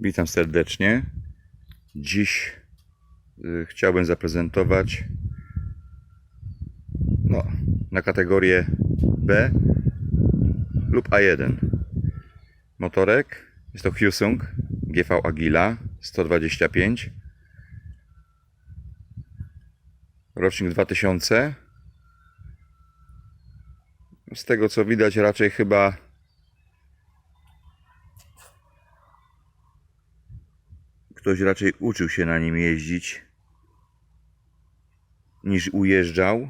Witam serdecznie. Dziś y, chciałbym zaprezentować no, na kategorię B lub A1 motorek. Jest to Hyosung GV Agila 125 rocznik 2000 z tego co widać raczej chyba ktoś raczej uczył się na nim jeździć niż ujeżdżał,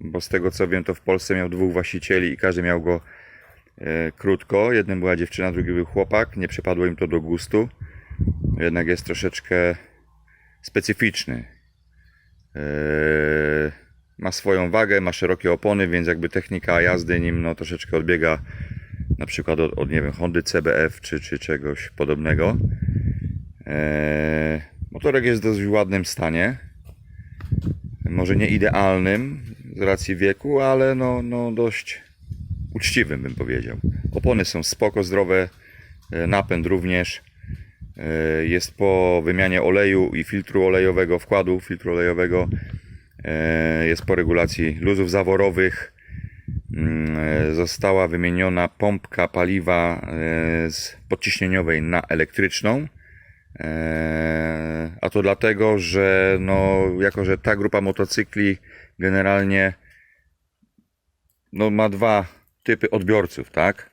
bo z tego co wiem to w Polsce miał dwóch właścicieli i każdy miał go e, krótko. Jednym była dziewczyna, drugi był chłopak. Nie przypadło im to do gustu. Jednak jest troszeczkę specyficzny. E, ma swoją wagę, ma szerokie opony, więc jakby technika jazdy nim no, troszeczkę odbiega na przykład od, od nie wiem, Hondy CBF czy, czy czegoś podobnego. Eee, motorek jest w dość ładnym stanie. Może nie idealnym z racji wieku, ale no, no dość uczciwym bym powiedział. Opony są spoko, zdrowe, e, napęd również. E, Jest po wymianie oleju i filtru olejowego, wkładu filtru olejowego. E, Jest po regulacji luzów zaworowych. Mm, Została wymieniona pompka paliwa z podciśnieniowej na elektryczną. Eee, A to dlatego, że no, jako że ta grupa motocykli generalnie no, ma dwa typy odbiorców, tak?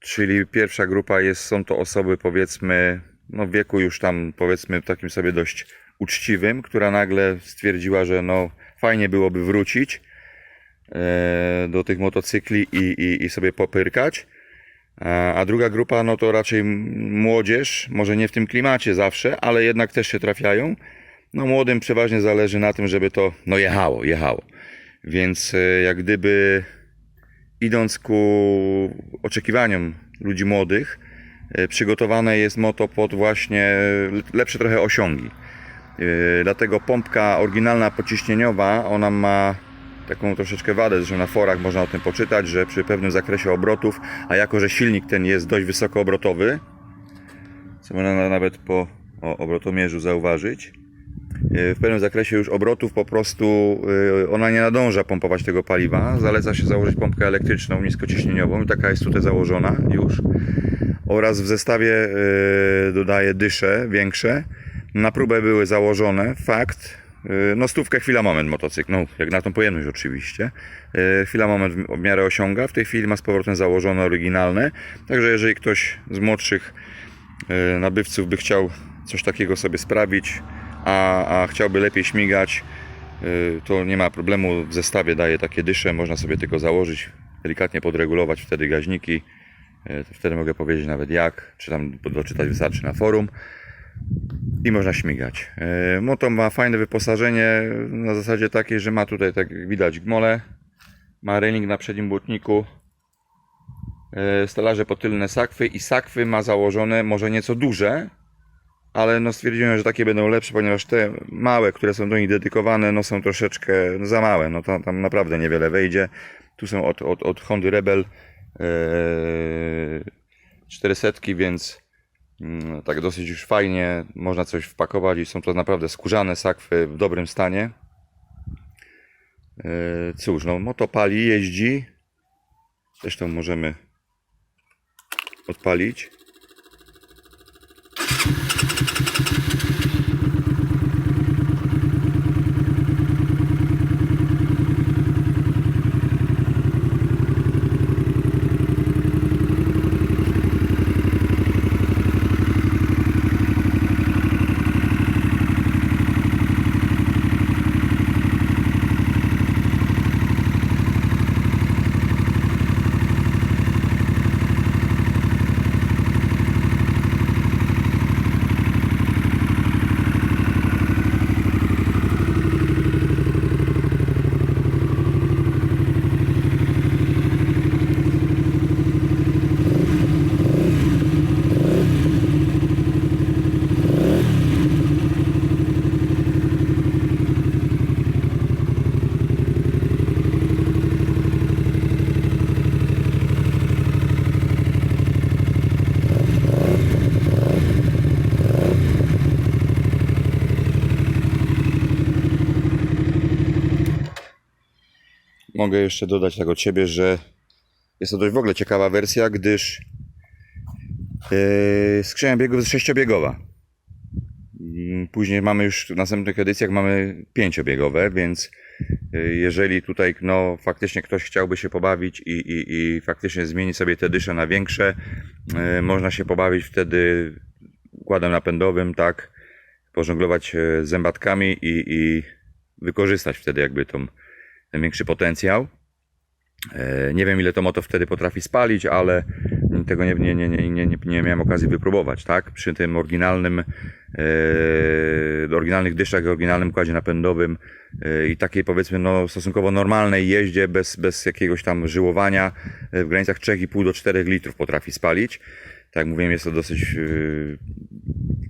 Czyli pierwsza grupa jest, są to osoby powiedzmy, no w wieku już tam powiedzmy takim sobie dość uczciwym, która nagle stwierdziła, że no fajnie byłoby wrócić e, do tych motocykli i, i, i sobie popyrkać. A a druga grupa, no to raczej młodzież, może nie w tym klimacie zawsze, ale jednak też się trafiają. No młodym przeważnie zależy na tym, żeby to no jechało, jechało. Więc e, jak gdyby idąc ku oczekiwaniom ludzi młodych, e, przygotowane jest moto pod właśnie lepsze trochę osiągi. E, Dlatego pompka oryginalna pociśnieniowa, ona ma taką troszeczkę wadę, zresztą na forach można o tym poczytać, że przy pewnym zakresie obrotów, a jako, że silnik ten jest dość wysokoobrotowy, co można na- nawet po o, obrotomierzu zauważyć, e, w pewnym zakresie już obrotów po prostu e, ona nie nadąża pompować tego paliwa. Zaleca się założyć pompkę elektryczną niskociśnieniową taka jest tutaj założona już. Oraz w zestawie e, dodaje dysze większe. Na próbę były założone. Fakt. E, No stówkę chwila moment motocykl. No jak na tą pojemność oczywiście. E, Chwila moment w- miarę osiąga. W tej chwili ma z powrotem założone oryginalne. Także jeżeli ktoś z młodszych e, nabywców by chciał coś takiego sobie sprawić, a, a chciałby lepiej śmigać, y, to nie ma problemu. W zestawie daje takie dysze, można sobie tylko założyć, delikatnie podregulować wtedy gaźniki. Y, Wtedy mogę powiedzieć nawet jak, czy tam doczytać wystarczy na forum. I można śmigać. Y, Moto ma fajne wyposażenie na zasadzie takiej, że ma tutaj, tak widać, gmole, ma railing na przednim błotniku, y, stelaże potylne sakwy i sakwy ma założone może nieco duże, ale no stwierdziłem, że takie będą lepsze, ponieważ te małe, które są do nich dedykowane, no są troszeczkę za małe, no tam, tam naprawdę niewiele wejdzie. Tu są od, od, od Hondy Rebel yy, 400, więc mm, tak dosyć już fajnie można coś wpakować i są to naprawdę skórzane sakwy w dobrym stanie. Yy, cóż, no moto pali, jeździ. Zresztą możemy odpalić. Mogę jeszcze dodać tak od siebie, że jest to dość w ogóle ciekawa wersja, gdyż yy, skrzynia biegów jest sześciobiegowa. Mm, Później mamy już w następnych edycjach mamy pięciobiegowe, więc yy, jeżeli tutaj no, faktycznie ktoś chciałby się pobawić i, i, i faktycznie zmieni sobie te dysze na większe, yy, można się pobawić wtedy układem napędowym, tak, pożonglować yy, zębatkami i, i wykorzystać wtedy jakby tą, większy potencjał. E, Nie wiem ile to moto wtedy potrafi spalić, ale tego nie, nie, nie, nie, nie, nie, miałem okazji wypróbować, tak? Przy tym oryginalnym, e, oryginalnych dyszach, oryginalnym układzie napędowym e, i takiej powiedzmy no, stosunkowo normalnej jeździe bez, bez jakiegoś tam żyłowania w granicach 3,5 do 4 litrów potrafi spalić. Tak jak mówiłem, jest to dosyć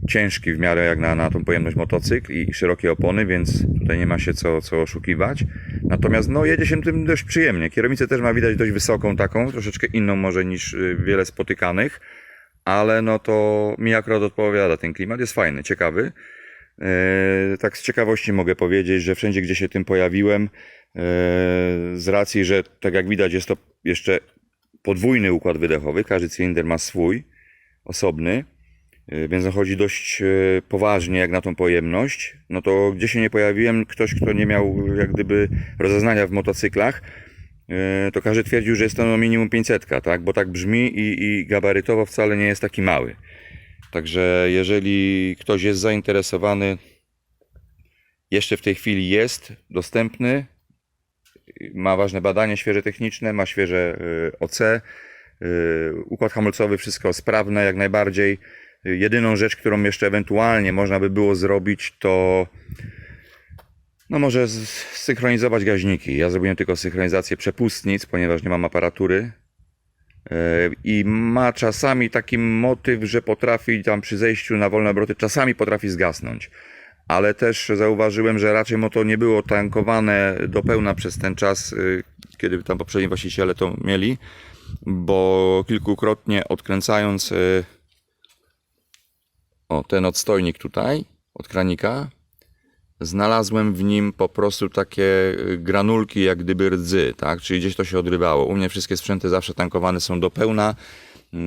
ciężki w miarę jak na, na tą pojemność motocykl i szerokie opony, więc tutaj nie ma się co, co oszukiwać. Natomiast no, jedzie się tym dość przyjemnie. Kierownicę też ma widać dość wysoką taką, troszeczkę inną może niż y, wiele spotykanych, ale no to mi akurat odpowiada ten klimat, jest fajny, ciekawy. E, tak z ciekawości mogę powiedzieć, że wszędzie gdzie się tym pojawiłem, e, z racji, że tak jak widać jest to jeszcze podwójny układ wydechowy, każdy cylinder ma swój, osobny, więc on chodzi dość y, poważnie jak na tą pojemność, no to gdzie się nie pojawiłem, ktoś kto nie miał jak gdyby rozeznania w motocyklach, y, to każdy twierdził, że jest to no minimum 500, tak? Bo tak brzmi i, i gabarytowo wcale nie jest taki mały. Także jeżeli ktoś jest zainteresowany, jeszcze w tej chwili jest dostępny, ma ważne badanie świeże techniczne, ma świeże OC, układ hamulcowy, wszystko sprawne jak najbardziej. Jedyną rzecz, którą jeszcze ewentualnie można by było zrobić, to no może synchronizować gaźniki. Ja zrobiłem tylko synchronizację przepustnic, ponieważ nie mam aparatury. Y, I ma czasami taki motyw, że potrafi tam przy zejściu na wolne obroty, czasami potrafi zgasnąć. Ale też zauważyłem, że raczej moto nie było tankowane do pełna przez ten czas, y, kiedy tam poprzedni właściciele to mieli, bo kilkukrotnie odkręcając y, o ten odstojnik tutaj od kranika, znalazłem w nim po prostu takie y, granulki jak gdyby rdzy, tak? Czyli gdzieś to się odrywało. U mnie wszystkie sprzęty zawsze tankowane są do pełna. Yy,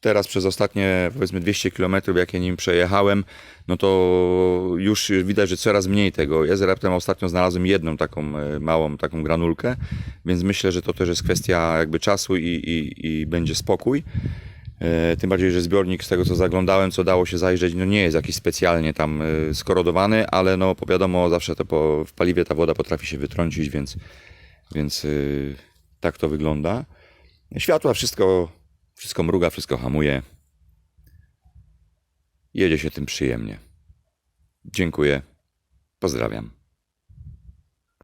Teraz przez ostatnie powiedzmy 200 km, jak ja nim przejechałem, no to już widać, że coraz mniej tego jest. Raptem ostatnio znalazłem jedną taką y, małą taką granulkę, więc myślę, że to też jest kwestia jakby czasu i, i, i będzie spokój. E, Tym bardziej, że zbiornik z tego co zaglądałem, co dało się zajrzeć, no nie jest jakiś specjalnie tam e, skorodowany, ale no wiadomo, zawsze to po, w paliwie ta woda potrafi się wytrącić, więc, więc e, tak to wygląda. Światła, wszystko, wszystko mruga, wszystko hamuje. Jedzie się tym przyjemnie. Dziękuję. Pozdrawiam.